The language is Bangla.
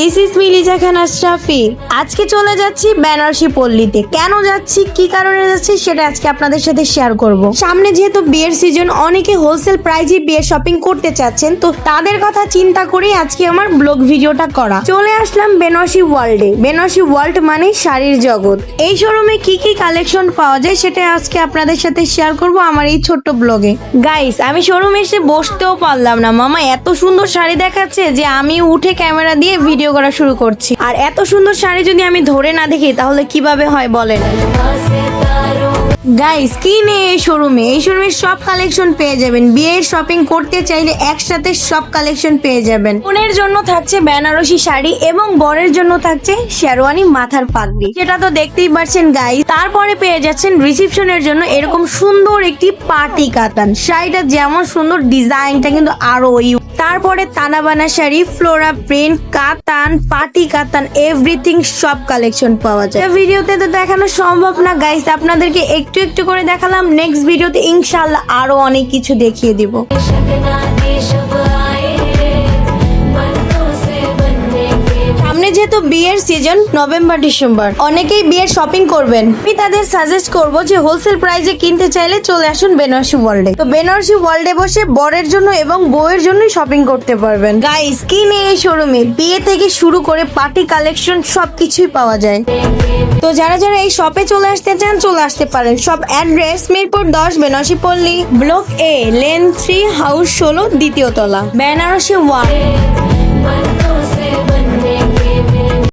দিস ইজ মিলিজা খান আশরাফি আজকে চলে যাচ্ছি বেনারসি পল্লীতে। কেন যাচ্ছি, কি কারণে যাচ্ছি সেটা আজকে আপনাদের সাথে শেয়ার করব। সামনে যেহেতু বিয়ের সিজন অনেকে হোলসেল প্রাইজে বিয়ের শপিং করতে চাচ্ছেন, তো তাদের কথা চিন্তা করেই আজকে আমার ব্লগ ভিডিওটা করা। চলে আসলাম বেনারসি ওয়ার্ল্ডে বেনারসি ওয়ার্ল্ড মানে শাড়ির জগৎ। এই শোরুমে কি কি কালেকশন পাওয়া যায় সেটা আজকে আপনাদের সাথে শেয়ার করব আমার এই ছোট্ট ব্লগে গাইস আমি শোরুমে এসে বসতেও পারলাম না। মামা, এত সুন্দর শাড়ি দেখাচ্ছে যে আমি উঠে ক্যামেরা দিয়ে ভিডিও করা শুরু করছি। আর এত সুন্দর শাড়ি যদি আমি ধরে না দেখি, তাহলে কীভাবে হয় বলেন? গাইস কি নেই এই শোরুমে এই শোরুমে সব কালেকশন পেয়ে যাবেন। বিয়ের শপিং করতে চাইলে একসাথে সব কালেকশন পেয়ে যাবেন। বোনের জন্য থাকছে বেনারসি শাড়ি এবং বরের জন্য থাকছে শেরওয়ানি মাথার পাগড়ি। সেটা তো দেখতেই পাচ্ছেন গাইস তারপরে পেয়ে যাচ্ছেন রিসেপশনের জন্য এরকম সুন্দর একটি পার্টি কাতান। শাড়িটা যেমন সুন্দর, ডিজাইনটা কিন্তু আরও ওই তারপরে তানাবানা শাড়ি, ফ্লোরা প্রিন্ট, কাতান, পার্টি কাতান এভরিথিং সব কালেকশন পাওয়া যায়। ভিডিওতে তো দেখানো সম্ভব না গাইস আপনাদেরকে একটু একটু একটু করে দেখালাম। নেক্সট ভিডিওতে ইনশাল্লাহ আরও অনেক কিছু দেখিয়ে দিব। এখানে যেহেতু বিয়ের সিজন নভেম্বর ডিসেম্বর অনেকেই বিয়ের শপিং করবেন। আমি তাদের সাজেস্ট করব যে হোলসেল প্রাইসে কিনতে চাইলে চলে আসুন বেনারসি ওয়ার্ল্ডে তো বেনারসি ওয়ার্ল্ডে বসে বরের জন্য এবং বউয়ের জন্য শপিং করতে পারবেন। গাইস কি নেই এই শোরুমে বিয়ে থেকে শুরু করে পার্টি কালেকশন সবকিছুই পাওয়া যায়। তো যারা যারা এই শপে চলে আসতে চান, চলে আসতে পারেন। সব অ্যাড্রেস মিরপুর দশ, Benarasi Palli block A lane three house ষোলো, দ্বিতীয় তলা। বেনারসি ওয়ার্ল্ড